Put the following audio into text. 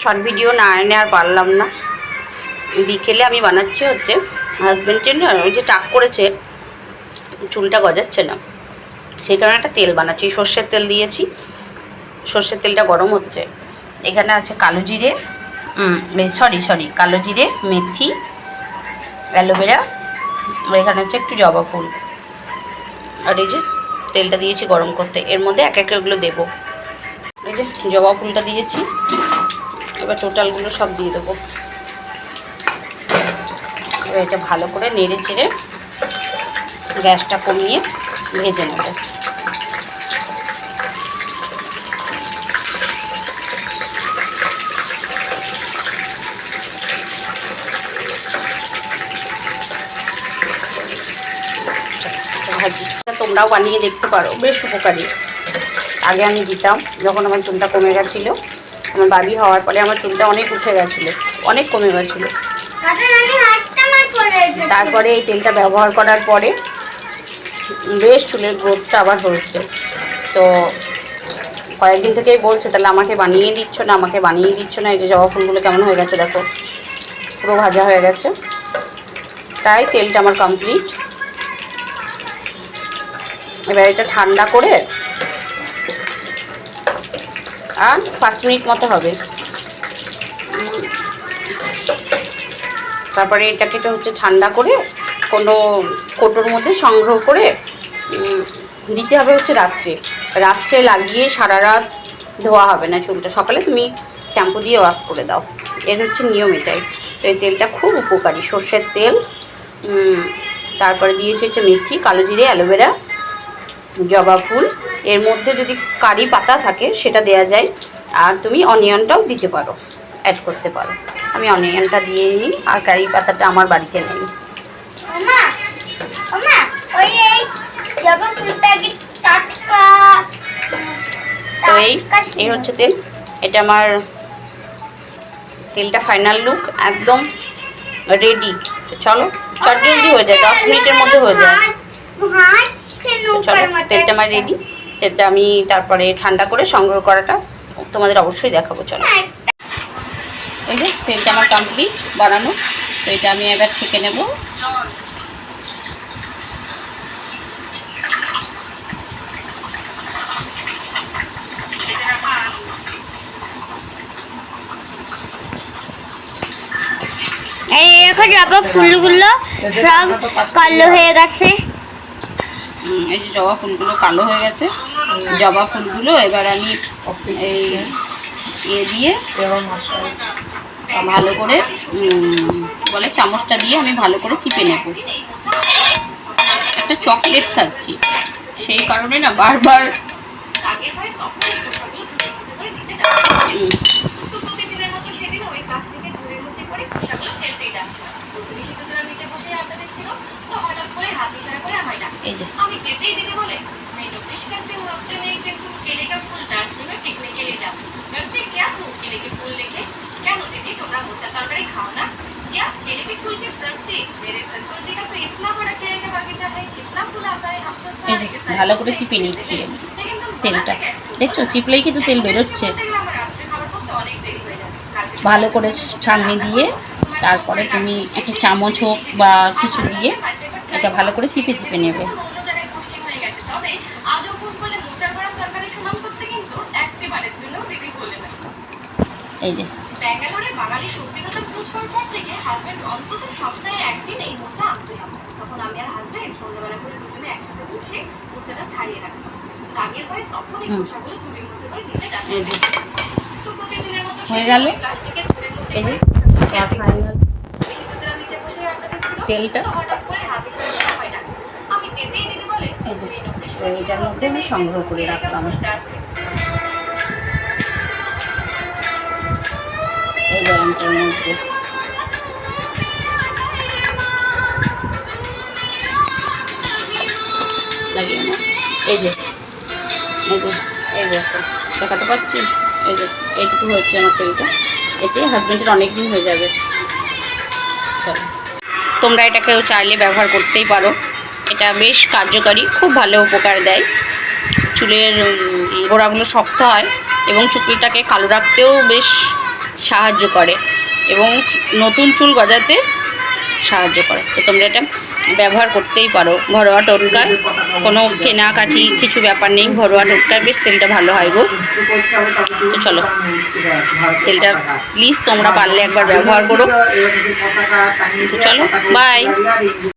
Short video না এনে আর পারলাম না। বিকেলে আমি বানাচ্ছি হচ্ছে হাজব্যান্ডের না ওই যে টাক করেছে, চুলটা গজাচ্ছে না। সেই কারণে একটা তেল বানাচ্ছি, সর্ষের তেল দিয়েছি। সর্ষের তেলটা গরম হচ্ছে। এখানে আছে কালো জিরে সরি সরি কালো জিরে, মেথি, অ্যালোভেরা, আর এখানে হচ্ছে একটু জবা ফুল। আর এই যে তেলটা দিয়েছি গরম করতে। এর মধ্যে এক এক এগুলো দেবো। এই যে জবা ফুলটা দিয়েছি। এবার টোটালগুলো সব দিয়ে দেবো। এবার এটা ভালো করে নেড়ে চেড়ে গ্যাসটা কমিয়ে ভেজে নেবে। তোমরাও বানিয়ে দেখতে পারো, বেশ উপকারী। আগে আমি দিতাম, যখন আমার চুলটা কমে গেছিল। আমার বাবি হওয়ার পরে আমার চুলটা অনেক উঠে গেছিল অনেক কমে গেছিল। তারপরে এই তেলটা ব্যবহার করার পরে বেশ চুলের গ্রোথটা আবার হয়েছে তো কয়েকদিন থেকেই বলছে তাহলে আমাকে বানিয়ে দিচ্ছ না আমাকে বানিয়ে দিচ্ছ না এই যে জবা ফুলগুলো কেমন হয়ে গেছে দেখো পুরো ভাজা হয়ে গেছে। তাই তেলটা আমার কমপ্লিট এবার এটা ঠান্ডা করে আর পাঁচ মিনিট মতো হবে। তারপরে এটাকে তো হচ্ছে ঠান্ডা করে কোনো কোটোর মধ্যে সংগ্রহ করে দিতে হবে হচ্ছে রাত্রে। রাত্রে লাগিয়ে সারা রাত ধোয়া হবে না চুলটা। সকালে তুমি শ্যাম্পু দিয়ে ওয়াশ করে দাও। এর হচ্ছে নিয়ম এটাই। তো এই তেলটা খুব উপকারী। সর্ষের তেল তারপরে দিয়েছে হচ্ছে মেথি, কালো জিরে, অ্যালোভেরা, জবা ফুল এর মধ্যে যদি কারি পাতা থাকে সেটা দেয়া যায়। আর তুমি অনিয়নটাও দিতে পারো অ্যাড করতে পারো। আমি অনিয়নটা দিয়ে নিই আর কারি পাতাটা আমার বাড়িতে নেই। তো এই এই হচ্ছে তেল। এটা আমার তেলটা ফাইনাল লুক একদম রেডি চলো চট জলদি হয়ে যায় দশ মিনিটের মধ্যে হয়ে যায়। চলো তেলটা আমার রেডি তেলটা আমি তারপরে ঠান্ডা করে সংগ্রহ করাটা তোমাদের অবশ্যই দেখাবো, চলো। ওই যে, তেলটা আমার কমপ্লিট বানানো। তো এটা আমি এবার ছেঁকে নেব। এই, দেখো জবা ফুলগুলো সব কালো হয়ে গেছে। এই যে জবা ফুলগুলো কালো হয়ে গেছে। জবা ফুলগুলো এবার আমি এই ইয়ে দিয়ে ভালো করে বলে চামচটা দিয়ে আমি ভালো করে চিপে নেব। একটা চকলেট খাচ্ছি। সেই কারণে না বারবার এই যে। আমি দিতে বলে ভালো করে চিপে নিচ্ছি তেলটা। দেখছ চিপলেই কিন্তু তেল বেরোচ্ছে। ভালো করে ছাঁকনি দিয়ে তারপরে তুমি একটা চামচ হোক বা কিছু দিয়ে এটা ভালো করে চিপে চিপে নেবে। হয়ে এই যে। ব্যাঙ্গালোরে বাঙালি সবজিগত খোঁজ করার পর থেকে হাজবেন্ড অন্তত সপ্তাহে একদিন এই মোচা আনতোই আমার তখন আমি আর হাজবেন্ড সন্ধ্যাবেলা করে দুজনে একসাথে বসে মোচাটা ছাড়িয়ে রাখতাম রাগের পরে তখন এই মোচাগুলো ঝুড়ির মধ্যে করে নিচে যাচ্ছে। এই যে। তো প্রতিদিনের মতো হয়ে গেল। এই যে। তেলটা। এই যে এটার মধ্যে আমি সংগ্রহ করে রাখলাম। এই গরমটার মধ্যে। লাগিয়ে না। এই যে এই যে দেখাতে পাচ্ছি? এই যে, এইটুকু হচ্ছে আমার তেলটা। এতে হাজব্যান্ডের অনেক দিন হয়ে যাবে। চলো। তোমরা এটাকেও চাইলে ব্যবহার করতেই পারো। এটা বেশ কার্যকারী, খুব ভালো উপকার দেয়। চুলের গোড়াগুলো শক্ত হয় এবং চুলটাকে কালো রাখতেও বেশ সাহায্য করে এবং নতুন চুল গজাতে সাহায্য করে। তো তোমরা এটা ব্যবহার করতেই পারো। ঘরোয়া টোটকায় কোনো কেনাকাটি কিছু ব্যাপার নেই, ঘরোয়া টোটকায় বেশ তেলটা ভালো হয় গো। তো চলো, তেলটা প্লিজ তোমরা পারলে একবার ব্যবহার করো। তো চলো বাই